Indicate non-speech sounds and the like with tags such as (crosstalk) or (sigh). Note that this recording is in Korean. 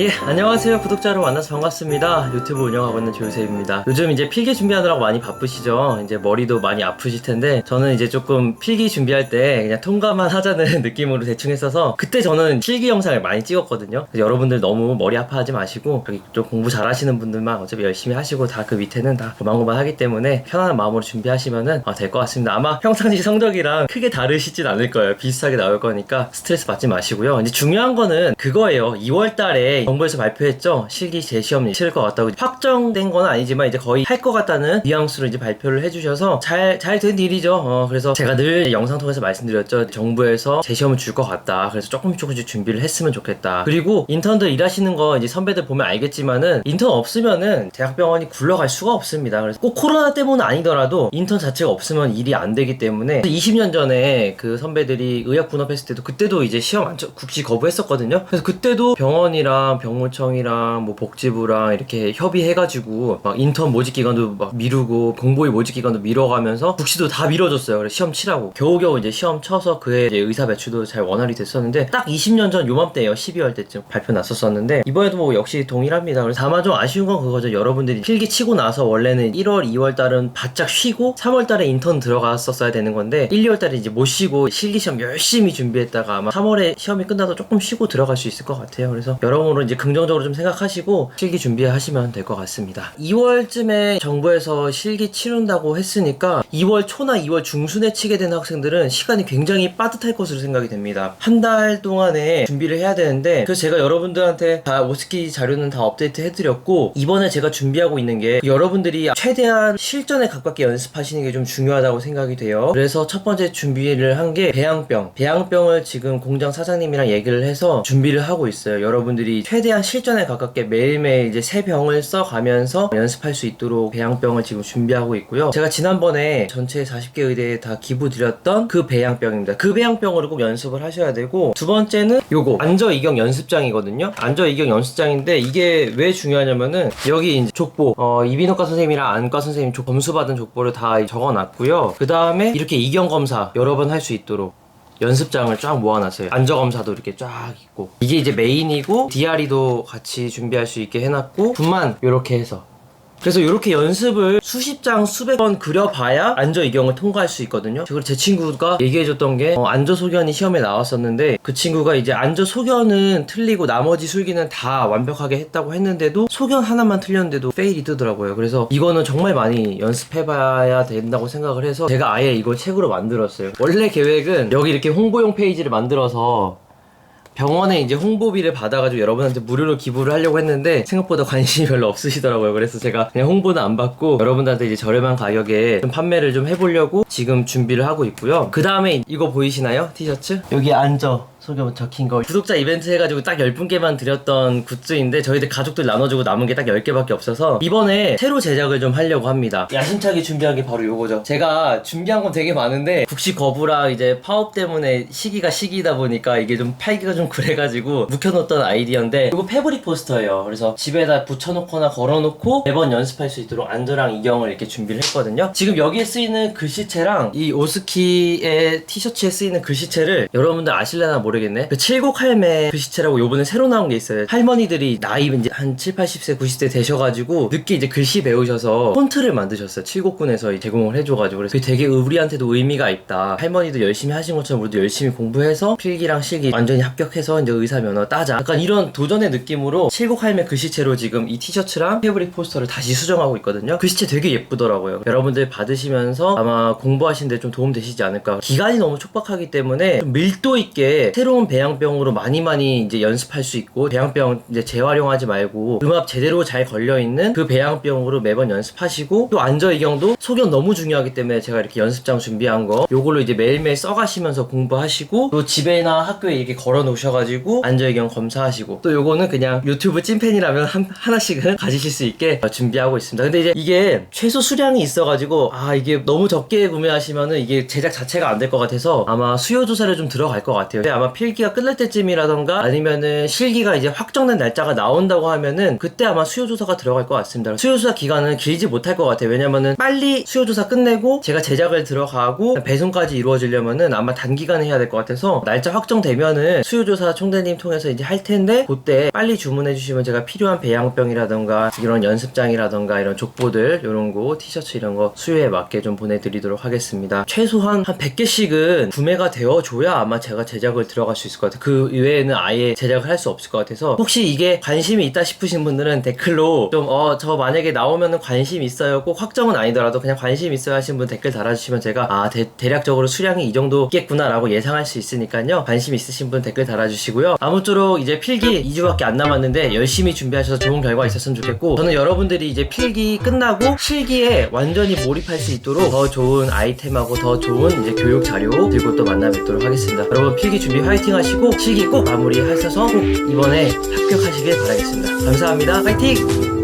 예, 안녕하세요. 구독자 여러분 만나서 반갑습니다. 유튜브 운영하고 있는 조유세입니다. 요즘 이제 필기 준비하느라고 많이 바쁘시죠? 이제 머리도 많이 아프실 텐데, 저는 이제 조금 필기 준비할 때 그냥 통과만 하자는 (laughs) 느낌으로 대충 했어서, 그때 저는 필기 영상을 많이 찍었거든요. 여러분들 너무 머리 아파하지 마시고, 좀 공부 잘 하시는 분들만 어차피 열심히 하시고, 다 그 밑에는 다 고만고만 하기 때문에, 편안한 마음으로 준비하시면은 될것 같습니다. 아마 평상시 성적이랑 크게 다르시진 않을 거예요. 비슷하게 나올 거니까 스트레스 받지 마시고요. 이제 중요한 거는 그거예요. 2월 달에 정부에서 발표했죠. 실기 재시험 치를 것 같다고 확정된 건 아니지만 이제 거의 할 것 같다는 뉘앙스로 이제 발표를 해주셔서 잘 잘 된 일이죠. 어, 그래서 제가 늘 영상 통해서 말씀드렸죠. 정부에서 재시험을 줄 것 같다. 그래서 조금 조금씩 준비를 했으면 좋겠다. 그리고 인턴들 일하시는 거 이제 선배들 보면 알겠지만은 인턴 없으면은 대학병원이 굴러갈 수가 없습니다. 그래서 꼭 코로나 때문은 아니더라도 인턴 자체가 없으면 일이 안 되기 때문에 20년 전에 그 선배들이 의학 분업했을 때도 그때도 이제 시험 안 쳐- 국시 거부했었거든요. 그래서 그때도 병원이랑 병무청이랑 뭐 복지부랑 이렇게 협의해가지고 막 인턴 모집 기간도 막 미루고 공보위 모집 기간도 미뤄가면서 국시도 다 미뤄줬어요. 그래서 시험 치라고 겨우겨우 이제 시험 쳐서 그해 이제 의사 배출도 잘 원활히 됐었는데 딱 20년 전 요맘때예요. 12월 때쯤 발표 났었었는데 이번에도 뭐 역시 동일합니다. 그래서 다만 좀 아쉬운 건 그거죠. 여러분들이 필기 치고 나서 원래는 1월, 2월 달은 바짝 쉬고 3월 달에 인턴 들어갔었어야 되는 건데 1, 2월 달에 이제 못 쉬고 실기 시험 열심히 준비했다가 아마 3월에 시험이 끝나도 조금 쉬고 들어갈 수 있을 것 같아요. 그래서 여러모로 이제 긍정적으로 좀 생각하시고 실기 준비하시면 될 것 같습니다. 2월쯤에 정부에서 실기 치른다고 했으니까 2월 초나 2월 중순에 치게 되는 학생들은 시간이 굉장히 빠듯할 것으로 생각이 됩니다. 한 달 동안에 준비를 해야 되는데 그래서 제가 여러분들한테 다 오스키 자료는 다 업데이트 해드렸고 이번에 제가 준비하고 있는 게 여러분들이 최대한 실전에 가깝게 연습하시는 게 좀 중요하다고 생각이 돼요. 그래서 첫 번째 준비를 한 게 배양병. 배양병을 지금 공장 사장님이랑 얘기를 해서 준비를 하고 있어요. 여러분들이 최대한 실전에 가깝게 매일매일 이제 새 병을 써가면서 연습할 수 있도록 배양병을 지금 준비하고 있고요. 제가 지난번에 전체 40개 의대에 다 기부 드렸던 그 배양병입니다. 그 배양병으로 꼭 연습을 하셔야 되고 두 번째는 요거 안저 이경 연습장이거든요. 안저 이경 연습장인데 이게 왜 중요하냐면은 여기 이제 족보 어, 이비인후과 선생님이랑 안과 선생님 족- 검수받은 족보를 다 적어놨고요. 그 다음에 이렇게 이경 검사 여러 번 할 수 있도록 연습장을 쫙 모아놨어요. 안저 검사도 이렇게 쫙 있고 이게 이제 메인이고 DRE도 같이 준비할 수 있게 해놨고 분만 이렇게 해서 그래서 이렇게 연습을 수십 장 수백 번 그려봐야 안저 이경을 통과할 수 있거든요. 그리고 제 친구가 얘기해줬던 게 어, 안저 소견이 시험에 나왔었는데 그 친구가 이제 안저 소견은 틀리고 나머지 술기는 다 완벽하게 했다고 했는데도 소견 하나만 틀렸는데도 페일이 뜨더라고요. 그래서 이거는 정말 많이 연습해봐야 된다고 생각을 해서 제가 아예 이걸 책으로 만들었어요. 원래 계획은 여기 이렇게 홍보용 페이지를 만들어서 병원에 이제 홍보비를 받아가지고 여러분한테 무료로 기부를 하려고 했는데 생각보다 관심이 별로 없으시더라고요. 그래서 제가 그냥 홍보는 안 받고 여러분들한테 이제 저렴한 가격에 좀 판매를 좀 해보려고 지금 준비를 하고 있고요. 그 다음에 이거 보이시나요? 티셔츠? 여기 앉아. 소개 적힌 거. 구독자 이벤트 해가지고 딱 10분께만 드렸던 굿즈인데 저희들 가족들 나눠주고 남은 게 딱 10개밖에 없어서 이번에 새로 제작을 좀 하려고 합니다. 야심차게 준비한 게 바로 요거죠. 제가 준비한 건 되게 많은데 국시 거부랑 이제 파업 때문에 시기가 시기다 보니까 이게 좀 팔기가 좀 그래가지고 묵혀놓던 아이디어인데 이거 패브릭 포스터예요. 그래서 집에다 붙여놓거나 걸어놓고 매번 연습할 수 있도록 안저랑 이경을 이렇게 준비를 했거든요. 지금 여기에 쓰이는 글씨체랑 이 오스키의 티셔츠에 쓰이는 글씨체를 여러분들 아실래나 모르겠 네. 그 칠곡 할매 글씨체라고 요번에 새로 나온 게 있어요. 할머니들이 나이 이제 한 7, 80세, 90세 되셔가지고 늦게 이제 글씨 배우셔서 폰트를 만드셨어요. 칠곡군에서 제공을 해줘가지고. 그래서 그게 되게 우리한테도 의미가 있다. 할머니도 열심히 하신 것처럼 우리도 열심히 공부해서 필기랑 실기 완전히 합격해서 이제 의사 면허 따자. 약간 이런 도전의 느낌으로 칠곡 할매 글씨체로 지금 이 티셔츠랑 패브릭 포스터를 다시 수정하고 있거든요. 글씨체 되게 예쁘더라고요. 여러분들 받으시면서 아마 공부하시는데 좀 도움 되시지 않을까. 기간이 너무 촉박하기 때문에 좀 밀도 있게 새로운 배양병으로 많이 많이 이제 연습할 수 있고 배양병 이제 재활용하지 말고 음압 제대로 잘 걸려 있는 그 배양병으로 매번 연습하시고 또 안저 이경도 소견 너무 중요하기 때문에 제가 이렇게 연습장 준비한 거 요걸로 이제 매일매일 써가시면서 공부하시고 또 집에나 학교에 이렇게 걸어 놓으셔가지고 안저 이경 검사하시고 또 요거는 그냥 유튜브 찐팬이라면 한, 하나씩은 가지실 수 있게 어, 준비하고 있습니다. 근데 이제 이게 최소 수량이 있어가지고 아 이게 너무 적게 구매하시면은 이게 제작 자체가 안 될 것 같아서 아마 수요 조사를 좀 들어갈 것 같아요. 근데 아마 아마 필기가 끝날 때쯤이라던가 아니면은 실기가 이제 확정된 날짜가 나온다고 하면은 그때 아마 수요조사가 들어갈 것 같습니다. 수요조사 기간은 길지 못할 것 같아요. 왜냐면은 빨리 수요조사 끝내고 제가 제작을 들어가고 배송까지 이루어지려면은 아마 단기간에 해야 될 것 같아서 날짜 확정되면은 수요조사 총대님 통해서 이제 할 텐데 그때 빨리 주문해 주시면 제가 필요한 배양병이라던가 이런 연습장이라던가 이런 족보들 이런 거 티셔츠 이런 거 수요에 맞게 좀 보내드리도록 하겠습니다. 최소한 한 100개씩은 구매가 되어 줘야 아마 제가 제작을 들어 갈 수 있을 것 같아요. 그 이외에는 아예 제작을 할 수 없을 것 같아서 혹시 이게 관심이 있다 싶으신 분들은 댓글로 좀 어 저 만약에 나오면은 관심 있어요. 꼭 확정은 아니더라도 그냥 관심 있어요 하신 분 댓글 달아주시면 제가 아 대, 대략적으로 수량이 이 정도 있겠구나라고 예상할 수 있으니까요. 관심 있으신 분 댓글 달아주시고요. 아무쪼록 이제 필기 2주밖에 안 남았는데 열심히 준비하셔서 좋은 결과 있었으면 좋겠고 저는 여러분들이 이제 필기 끝나고 실기에 완전히 몰입할 수 있도록 더 좋은 아이템하고 더 좋은 이제 교육 자료 들고 또 만나 뵙도록 하겠습니다. 여러분 필기 준비 화이팅 하시고 실기 꼭 마무리 하셔서 꼭 이번에 합격하시길 바라겠습니다. 감사합니다. 파이팅!